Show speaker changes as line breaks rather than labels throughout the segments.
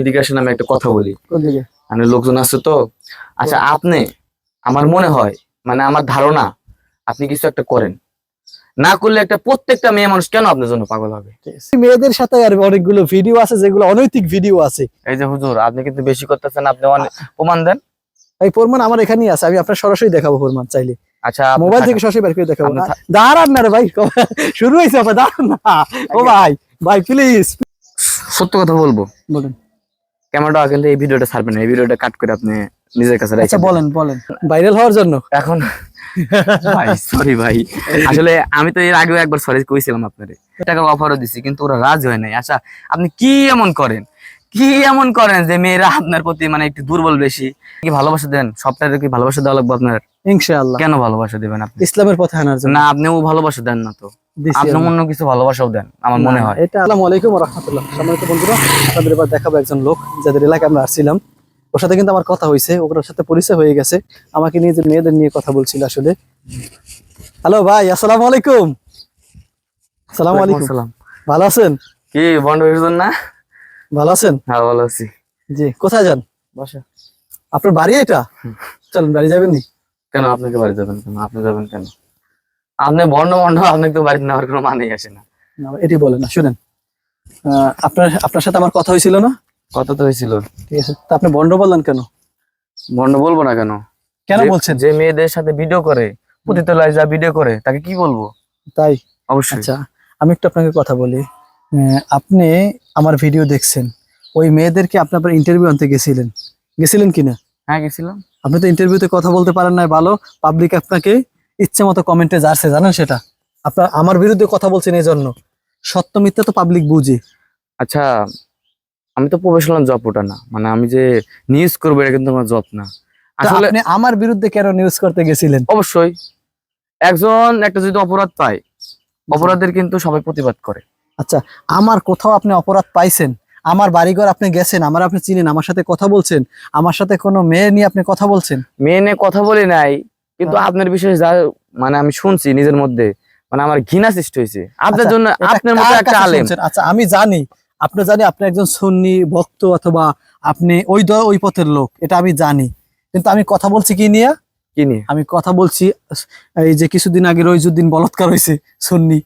এদিকে আসেন আমি একটা কথা বলি। মানে লোকজন আছে তো। আচ্ছা আপনি আমার মনে হয় মানে আমার ধারণা আপনি কিছু একটা করেন। না করলে একটা প্রত্যেকটা মেয়ে মানুষ কেন আপনার জন্য পাগল হবে?
মেয়েদের সাথে আর অনেকগুলো ভিডিও আছে যেগুলো অনৈতিক ভিডিও আছে।
এই যে হুজুর আপনি কিন্তু বেশি করতেছেন আপনি অনেক প্রমাণ দেন।
এই প্রমাণ আমার এখানেই আছে আমি আপনার সরাসরি দেখাবো প্রমাণ চাইলে।
আচ্ছা
মোবাইল থেকে সরাসরি বের করে দেখাবো। দাঁড়ান না রে ভাই শুরু হয়েছে দাঁড়ান না। ও ভাই ভাই প্লিজ
সত্য কথা বলব।
বলেন।
ক্যামেরাটা কিন্তু এই ভিডিওটা ছাড়বেন না। এই ভিডিওটা কাট করে আপনি নিজের কাছে
আচ্ছা বলেন বলেন। ভাইরাল হওয়ার জন্য?
এখন ভাই সরি ভাই। আসলে আমি তো এর আগেও একবার সরি কইছিলাম আপনারে। টাকা অফারও দিছি কিন্তু ওরা রাজি হয় নাই। আচ্ছা আপনি কি এমন করেন? কি এমন করেন যে মেয়েরা আপনার প্রতি মানে একটু দুর্বল বেশি? কি ভালোবাসা দেন? সবটাতে কি ভালোবাসা দেওয়া লাগবে আপনার?
ইনশাআল্লাহ।
কেন ভালোবাসা দিবেন আপনি?
ইসলামের পথে আনার জন্য।
না আপনিও ভালোবাসা দেন না তো। আপনি অন্য কিছু ভালোবাসাও দেন আমার মনে হয়।
এটা আসসালামু আলাইকুম ওয়া রাহমাতুল্লাহ। সম্মানিত বন্ধুরা আপনাদের এবার দেখাবো একজন লোক যাদের এলাকায় আমরা আসছিলাম। ওর সাথে কিন্তু আমার কথা হয়েছে ওর সাথে পরিচয় হয়ে গেছে। আমাকে নিয়ে যে মেয়েদের নিয়ে কথা বলছিল আসলে। হ্যালো ভাই আসসালামু আলাইকুম। আসসালামু আলাইকুম। ভালো আছেন?
কি হয়েছেন না?
ভালো আছেন?
হ্যাঁ ভালো আছি।
জি কোথায় যান?
বাসা।
আপনার বাড়ি এটা? চলুন বাড়ি যাবেন নি
কেন আপনাকে বাড়ি যাবেন কেন? আপনি যাবেন কেন? আপনি বন্ড বন্ড আপনাকে তো বাড়িতে নেওয়ার কোনো মানেই আসে না।
এটি বলেন না শুনেন। আপনার আপনার সাথে আমার কথা হয়েছিল না?
কথা তো হয়েছিল।
ঠিক আছে তা আপনি বন্ড বললেন কেন?
বন্ড বলব না কেন?
কেন বলছেন?
যে মেয়েদের সাথে ভিডিও করে পতিতলায় যা ভিডিও করে তাকে কি বলব?
তাই?
অবশ্যই।
আচ্ছা আমি একটু আপনাকে কথা বলি। আপনি আমার ভিডিও দেখছেন। ওই মেয়েদেরকে আপনি আপনার ইন্টারভিউ আনতে গেছিলেন। গেছিলেন কিনা?
হ্যাঁ গেছিলাম।
আপনি তো ইন্টারভিউতে কথা বলতে পারেন না ভালো। পাবলিক আপনাকে ইচ্ছে মতো কমেন্টে যাচ্ছে জানেন সেটা? আপনার আমার বিরুদ্ধে কথা বলছেন এই জন্য সত্য মিথ্যা তো পাবলিক বুঝে।
আচ্ছা আমি তো প্রফেশনাল জব ওটা না। মানে আমি যে নিউজ করব এটা কিন্তু আমার জব না। আসলে
আপনি আমার বিরুদ্ধে কেন নিউজ করতে গেছিলেন?
অবশ্যই। একজন একটা যদি অপরাধ পায় অপরাধের কিন্তু সবাই প্রতিবাদ করে।
আচ্ছা আমার কোথাও আপনি অপরাধ পাইছেন? আমার বাড়িঘর আপনি গেছেন আমার আপনি চিনেন আমার সাথে কথা বলছেন আমার সাথে কোনো মেয়ে নিয়ে আপনি কথা বলছেন?
মেয়ে নিয়ে কথা বলি নাই কিন্তু
হ্যাঁ।
আপনার বিষয়ে যা মানে আমি শুনছি নিজের মধ্যে মানে আমার ঘৃণা সৃষ্টি হয়েছে। আপনার
আচ্ছা,
জন্য আপনার মতো একটা আলেম?
আচ্ছা আমি জানি আপনি জানি আপনি একজন সুন্নি ভক্ত অথবা আপনি ওই দ- ওই পথের লোক এটা আমি জানি। কিন্তু আমি কথা বলছি কি নিয়ে?
কি নিয়ে?
আমি কথা বলছি এই যে কিছুদিন আগে রইজুদ্দিন বলৎকার হয়েছে সুন্নি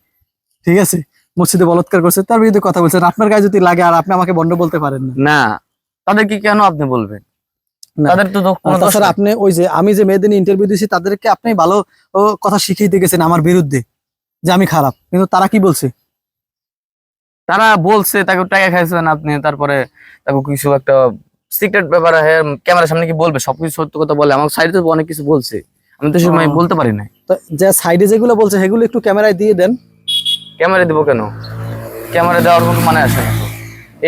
ঠিক আছে? মসজিদে বলৎকার করছে তার বিরুদ্ধে কথা বলছেন আপনার গায়ে যদি লাগে আর আপনি আমাকে বন্ধ বলতে পারেন না।
না তাদেরকে কেন আপনি বলবেন? তাদের তো দো- কোনো
আর
দোষ
তাছাড়া আপনি ওই যে আমি যে মেয়েদের ইন্টারভিউ দিয়েছি তাদেরকে আপনি ভালো কথা শিখিয়ে গেছেন আমার বিরুদ্ধে যে আমি খারাপ। কিন্তু তারা কি বলছে?
তারা বলছে তাকে টাকা খাইছেন আপনি তারপরে তাকে কিছু একটা সিক্রেট ব্যাপার ক্যামেরার সামনে কি বলবে? সবকিছু সত্য কথা বলে আমার সাইডে তো অনেক কিছু বলছে। আমি তো সময় বলতে পারি না
যে সাইডে যেগুলো বলছে সেগুলো একটু ক্যামেরায় দিয়ে দেন।
ক্যামেরা দিব কেন? ক্যামেরা দেওয়ার কোনো মানে আসে না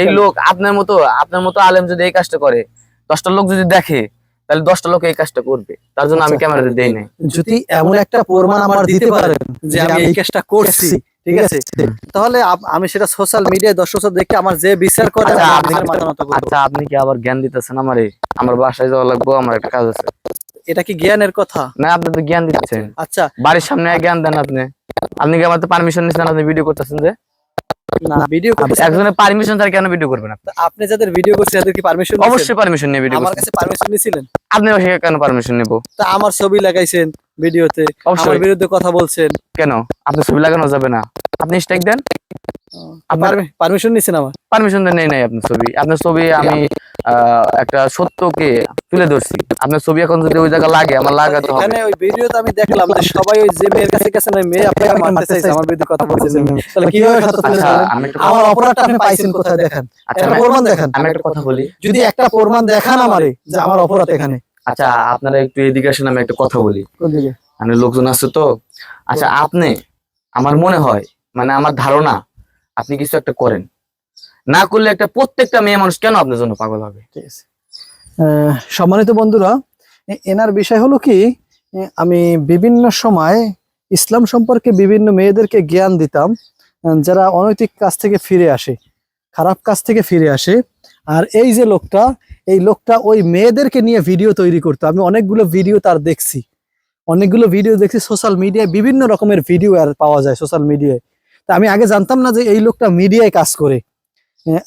এই লোক আপনার মতো আপনার মতো আলেম যদি এই কাজটা করে দশটা লোক যদি দেখে তাহলে দশটা লোক এই কাজটা করবে। তার জন্য আমি
আচ্ছা।
ক্যামেরাতে দেই নাই।
যদি এমন একটা প্রমাণ আমার দিতে পারেন যে আমি এই কাজটা করছি ঠিক আছে? তাহলে আমি সেটা সোশ্যাল মিডিয়ায় দর্শক দেখে আমার যে বিচার করে
আচ্ছা। আচ্ছা আপনি কি আবার জ্ঞান দিতেছেন আমারে? আমার বাসায় যাওয়া লাগবে আমার একটা কাজ আছে।
এটা কি জ্ঞানের কথা?
না আপনি তো জ্ঞান দিচ্ছেন।
আচ্ছা।
বাড়ির সামনে জ্ঞান দেন আপনি। আপনি কি আমার তো পারমিশন নিছেন আপনি ভিডিও করতেছেন যে?
না ভিডিও
একজনের পারমিশন ছাড়া কেন ভিডিও করবেন আপনি?
আপনি যাদের ভিডিও করছেন তাদের কি পারমিশন
অবশ্যই পারমিশন নিয়ে ভিডিও
আমার কাছে পারমিশন নিছিলেন?
আপনি ওখানে কেন পারমিশন নেব?
তা আমার ছবি লাগাইছেন ভিডিওতে আমার
অবশ্যই
বিরুদ্ধে কথা বলছেন।
কেন? আপনি ছবি লাগানো যাবে না। আপনি স্ট্রাইক দেন।
পারমিশন নিছেন আমার
পারমিশন নেই নাই আপনার ছবি। আপনার ছবি আমি আহ, একটা সত্যকে তুলে ধরছি। আপনার ছবি এখন যদি ওই জায়গা লাগে আমার লাগাতে হবে
এখানে ওই ভিডিওতে আমি দেখলাম যে সবাই ওই যে মেয়ের কাছে গেছেন ওই মেয়ে আপনাকে মারতে চাইছে আমার বিরুদ্ধে কথা বলছেন তাহলে কীভাবে সত্য তুলে
আচ্ছা আমি একটা
আমার অপরাধটা আপনি পাইছেন কোথায় দেখেন?
আচ্ছা
প্রমাণ দেখান।
আমি একটা কথা বলি।
যদি একটা প্রমাণ দেখান আমারে যে আমার অপরাধ এখানে।
আচ্ছা আপনারা একটু এদিকে আসেন আমি একটা কথা বলি। মানে লোকজন আছে তো। আচ্ছা আপনি আমার মনে হয় মানে আমার ধারণা আপনি কিছু একটা করেন। না করলে একটা প্রত্যেকটা মেয়ে মানুষ কেন আপনার জন্য পাগল হবে?
ঠিক আছে। সম্মানিত বন্ধুরা এনার বিষয় হলো কি আমি বিভিন্ন সময় ইসলাম সম্পর্কে বিভিন্ন মেয়েদেরকে জ্ঞান দিতাম যারা অনৈতিক কাজ থেকে ফিরে আসে, খারাপ কাজ থেকে ফিরে আসে। আর এই যে লোকটা, এই লোকটা ওই মেয়েদেরকে নিয়ে ভিডিও তৈরি করতো। আমি অনেকগুলো ভিডিও তার দেখছি। অনেকগুলো ভিডিও দেখছি সোশ্যাল মিডিয়ায় বিভিন্ন রকমের ভিডিও আর পাওয়া যায় সোশ্যাল মিডিয়ায় তা আমি আগে জানতাম না যে এই লোকটা মিডিয়ায় কাজ করে।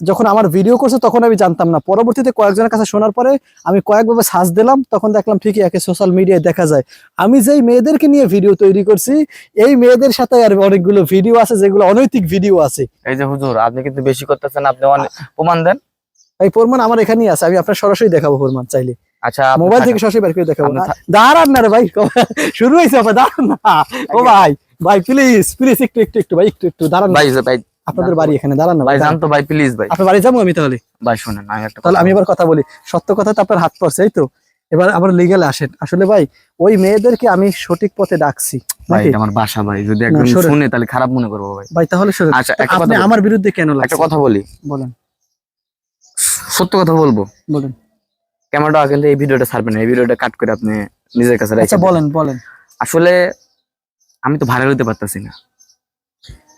যখন আমার ভিডিও করছে তখন আমি জানতাম না। পরবর্তীতে কয়েকজনের কাছে শোনার পরে আমি কয়েকভাবে সার্চ দিলাম তখন দেখলাম ঠিকই একে সোশ্যাল মিডিয়ায় দেখা যায়। আমি যেই মেয়েদেরকে নিয়ে ভিডিও তৈরি করছি এই মেয়েদের সাথে আর অনেকগুলো ভিডিও আছে যেগুলো অনৈতিক ভিডিও আছে।
এই যে হুজুর আপনি কিন্তু বেশি করতেছেন আপনি অনেক প্রমাণ দেন।
এই প্রমাণ আমার এখানেই আছে আমি আপনার সরাসরি দেখাবো প্রমাণ চাইলে।
আচ্ছা
মোবাইল থেকে সরাসরি বের করে দেখাবো দাঁড়ান না রে ভাই শুরু হয়েছে দাঁড়ান না। ও ভাই। ভাই প্লিজ প্লিজ একটু একটু একটু ভাই একটু একটু দাঁড়ান।
ভাই ভাই
আপনাদের বাড়ি এখানে দাঁড়ান
ভাই জান তো ভাই প্লিজ ভাই।
আপনার বাড়ি যাব আমি তাহলে?
ভাই শুনেন আমি একটা
তাহলে আমি এবার কথা বলি। সত্য কথা তো আপনার হাত পড়ছে এই তো? এবার আবার লিগেলে আসেন। আসলে ভাই ওই মেয়েদেরকে আমি সঠিক পথে ডাকছি
ভাই আমার বাসা ভাই। যদি একদম শুনে তাহলে খারাপ মনে করব ভাই।
ভাই তাহলে শুনুন
আচ্ছা
আপনি আমার বিরুদ্ধে কেন
একটা কথা বলি।
বলেন।
সত্য কথা বলব?
বলেন।
ক্যামেরাটা কিন্তু এই ভিডিওটা ছাড়বেন না এই ভিডিওটা কাট করে আপনি নিজের কাছে
আচ্ছা বলেন বলেন।
আসলে আমি তো ভাইরাল হতে পারতেছি না।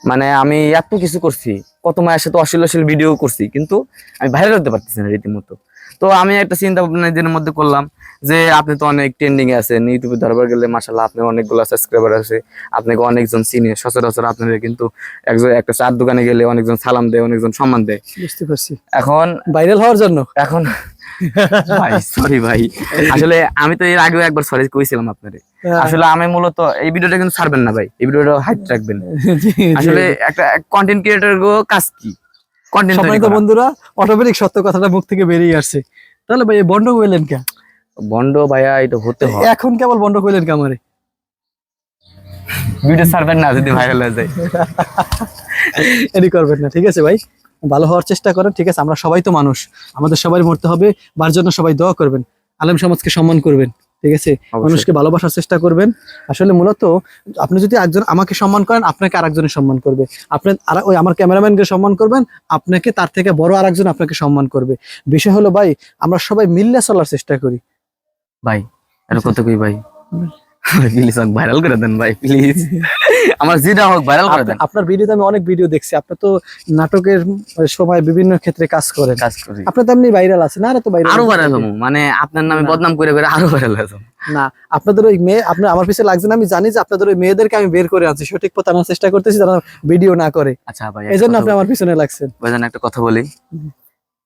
মানে আমি এত কিছু করছি কত মায়ের সাথে অশ্লীল অশ্লীল ভিডিও করছি কিন্তু আমি ভাইরাল হতে পারতেছি না রীতিমতো। তো আমি একটা চিন্তা ভাবনা নিজের মধ্যে করলাম যে আপনি তো অনেক ট্রেন্ডিং এ আছেন ইউটিউবে ধরবার গেলে মাসাল্লাহ আপনি অনেকগুলো সাবস্ক্রাইবার আছে আপনাকে অনেকজন চিনে সচরাচর আপনাদের কিন্তু একজন একটা চার দোকানে গেলে অনেকজন সালাম দেয় অনেকজন সম্মান দেয়।
বুঝতে পারছি।
এখন
ভাইরাল হওয়ার জন্য?
এখন ভাই সরি ভাই। আসলে আমি তো এর আগেও একবার সরি কইছিলাম আপনারে। আসলে আমি মূলত এই ভিডিওটা কিন্তু ছাড়বেন না ভাই এই ভিডিওটা হাইট রাখবেন। আসলে একটা কন্টেন্ট ক্রিয়েটর গো কাজ কি? কন্টেন্ট
সম্মানিত বন্ধুরা অটোমেটিক সত্য কথাটা মুখ থেকে বেরিয়ে আসছে। তাহলে ভাই বন্ড হইলেন কে?
বন্ড ভাইয়া এটা হতে হয়।
এখন কেবল বন্ড হইলেন কে আমারে?
ভিডিও ছাড়বেন না যদি ভাইরাল হয়ে যায়।
এডি করবেন না ঠিক আছে ভাই? ভালো হওয়ার চেষ্টা করেন ঠিক আছে? আমরা সবাই তো মানুষ। আমাদের সবাই মরতে হবে বার জন্য সবাই দোয়া করবেন। আলেম সমাজকে সম্মান করবেন ঠিক আছে? মানুষকে ভালোবাসার চেষ্টা করবেন। আসলে মূলত আপনি যদি একজন আমাকে সম্মান করেন আপনাকে আরেকজনের সম্মান করবে। আপনি আর ওই আমার ক্যামেরাম্যানকে সম্মান করবেন আপনাকে তার থেকে বড় আরেকজন আপনাকে সম্মান করবে। বিষয় হলো ভাই আমরা সবাই মিললে চলার চেষ্টা করি।
ভাই এটা কত কই ভাই? প্লিজ ভাইরাল করে দেন ভাই প্লিজ আমার যেটা হোক ভাইরাল করে দেন।
আপনি- আপনার ভিডিওতে আমি অনেক ভিডিও দেখছি। আপনি তো নাটকের সময় বিভিন্ন ক্ষেত্রে কাজ করেন
কাজ করি।
আপনি তো এমনি ভাইরাল আছেন আরে তো ভাইরাল
আরও ভাইরাল হব। মানে আপনার নামে বদনাম করে করে আরও ভাইরাল যাব।
না আপনাদের ওই মেয়ে আপনি আমার পিছনে লাগছে না আমি জানি যে আপনাদের ওই মেয়েদেরকে আমি বের করে আনছি। সঠিক পথে আনার চেষ্টা করতেছি যারা ভিডিও না করে।
আচ্ছা ভাই
এই জন্য আপনি আমার পিছনে লাগছেন।
ভাইজান একটা কথা বলি।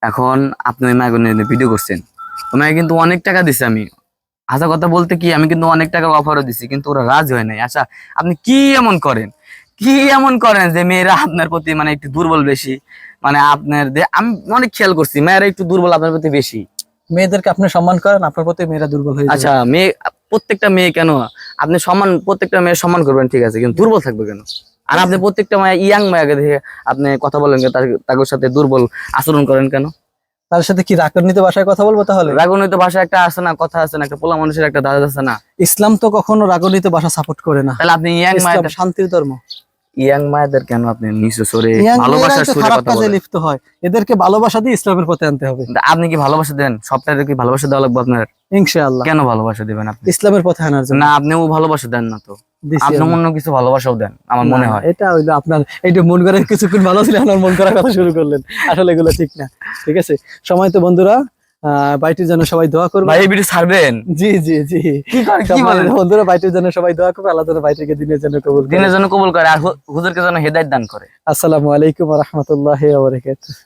এখন আপনি ওই মায়ের ভিডিও করছেন। মায়ের কিন্তু অনেক টাকা দিছে আমি। হাজার কথা বলতে কি আমি কিন্তু অনেক টাকা অফারও দিছি কিন্তু ওরা রাজি হয় নাই। আচ্ছা আপনি কি এমন করেন? কি এমন করেন যে মেয়েরা আপনার প্রতি মানে একটু দুর্বল বেশি? মানে আপনার আমি অনেক খেয়াল করছি মেয়েরা একটু দুর্বল আপনার প্রতি বেশি।
মেয়েদেরকে আপনি সম্মান করেন আপনার প্রতি মেয়েরা দুর্বল হয়ে
আচ্ছা মেয়ে প্রত্যেকটা মেয়ে কেন? আপনি সম্মান প্রত্যেকটা মেয়ে সম্মান করবেন ঠিক আছে কিন্তু দুর্বল থাকবে কেন? আর আপনি প্রত্যেকটা মায়া ইয়াং মায়াকে দেখে আপনি কথা বলেন তাদের সাথে দুর্বল আচরণ করেন কেন?
তার সাথে কি রাগান্বিত ভাষায় কথা বলব তাহলে?
রাগনিত ভাষা একটা আছে না কথা আছে না একটা পোলা মানুষের একটা দাদা আছে না।
ইসলাম তো কখনো রাগান্বিত ভাষা সাপোর্ট করে না।
তাহলে আপনি ইয়াং মায়েদের
শান্তির ধর্ম।
ইয়াং মায়েদের কেন আপনি নিচে সরে ভালোবাসার সুরে কথা বলেন
লিপ্ত হয়। এদেরকে ভালোবাসা দিয়ে ইসলামের পথে আনতে হবে।
আপনি কি ভালোবাসা দেন? সবটাতে কি ভালোবাসা দেওয়া লাগবে আপনার?
ইনশাআল্লাহ।
কেন ভালোবাসা দিবেন আপনি?
ইসলামের পথে আনার জন্য।
না আপনিও ভালোবাসা দেন না তো। আপনি
আমি।
অন্য কিছু ভালোবাসাও দেন আমার মনে হয়।
এটা হইল আপনার এইটা মন করে কিছুক্ষণ ভালো ছিল আমার মন করার কথা শুরু করলেন। আসলে এগুলো ঠিক না ঠিক আছে? সময় তো বন্ধুরা আহ বাইটির জন্য সবাই দোয়া করবে
ভাই এই ভিডিও ছাড়বেন?
জি জি জি। বন্ধুরা বাইটির জন্য সবাই দোয়া করবে আল্লাহ তাআলা বাইটিকে দিনের জন্য কবুল করে।
দিনের জন্য কবুল করে আর হুজুরকে যেন হেদায়েত দান করে।
আসসালামু আলাইকুম ওয়া রাহমাতুল্লাহি ওয়া বারাকাতুহু।